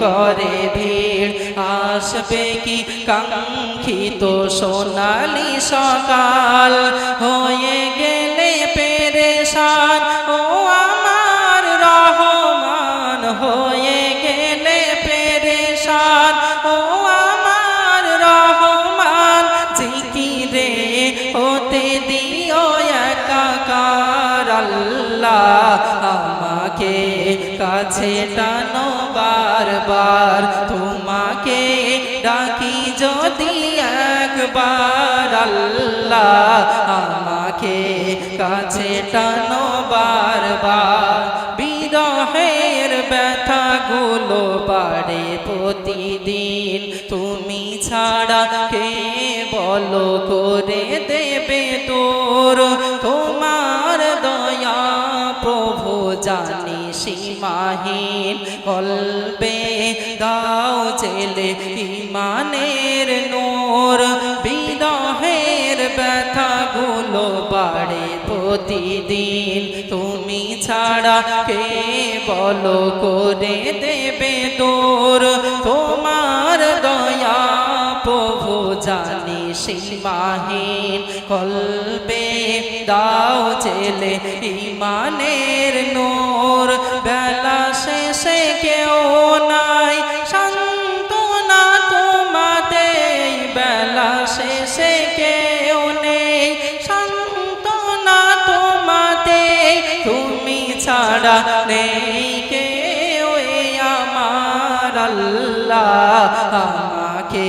করে ভিড়। আসবে কি কাঙ্ক্ষিত সোনালি সকাল? হয়ে গেলে পেরেশান। ও আমার রহমান, হয়ে গেলে পেরেশান। ও আমার রহমান, জিকিরে হতে দিও একাকার। আল্লাহ আমাকে কাছে টানো বারবার তোমাকে ডাকি যদি একবার আল্লাহ আমাকে কাছে টানো বারবার। বিরহের ব্যথাগুলো বাড়ে প্রতিদিন। তুমি ছাড়া কে বলো করে দেবে তোর? তোমার দয়া প্রভু জানি সীমাহীন কলবে দাও জেলে ইমানের নোর বিরহের ব্যথাগুলো বাড়ে প্রতিদিন। তুমি ছাড়া কে বলো করে দেবে তোর তোমার দয়া প্রভু জানি সীমাহীন কলবে দাও জেলে ইমানের নোর। বেলা শেষে কেউ নাই শান্তনা তোমাতে বেলা শেষে কেউ নেই শান্তনা তোমাতে তুমি ছাড়া নেই কেউ আমার আল্লাহ। আমাকে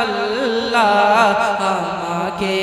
আল্লাহ আমাকে